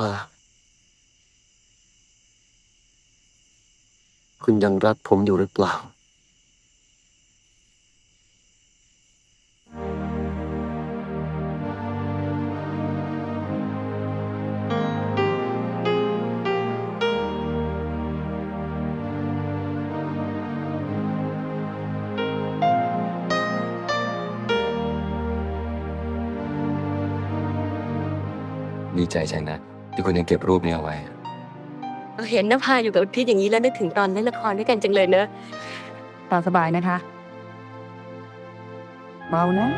ภา คุณยังรักผมอยู่หรือเปล่า ดีใจจังนะ ที่คุณยังเก็บรูปนี้เอาไว้ เห็นนภาอยู่กับพี่อย่างนี้แล้วนึกถึงตอนเล่นละครด้วยกันจังเลยเนอะตามสบายนะคะเบานะ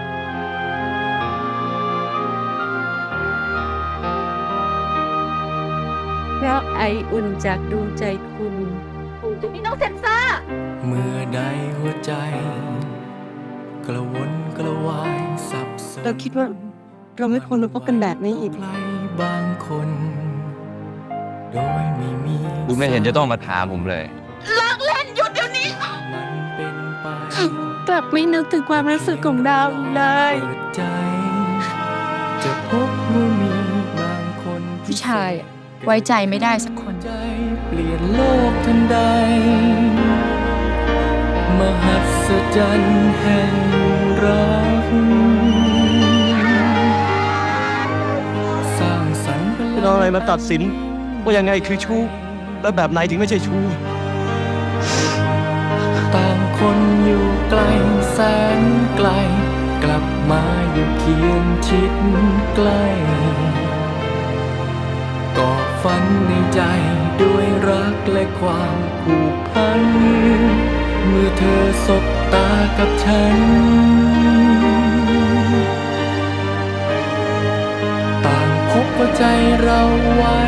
เพราะไออุ่นจากดวงใจคุณคงจะพี่น้องเซนซ่าเมื่อใดหัวใจ กระวนกระวายสับสนเราคิดว่า เราไม่ควรมาพบกันแบบนี้อีก คุณไม่เห็นจะต้องมาถามผมเลยมันเป็นไปกลับไม่นึกถึงความรู้สึกของดาวเลยเปิดใจจะพบว่ามีบางคนผู้ชายอะไว้ใจไม่ได้สักคน ใจเปลี่ยนโลกทันใด มหัศจรรย์แห่งรัก สร้างสรรค์พลังคุณเอาอะไรมาตัดสิน ว่ายังไงคือชู้ และแบบไหนถึงไม่ใช่ชู้ต่างคนอยู่ไกลแสนไกล กลับมาอยู่เคียงชิดใกล้ก่อฝันในใจด้วยรักและความผูกพัน เมื่อเธอสบตากับฉัน ต่างพบว่าใจเราไว้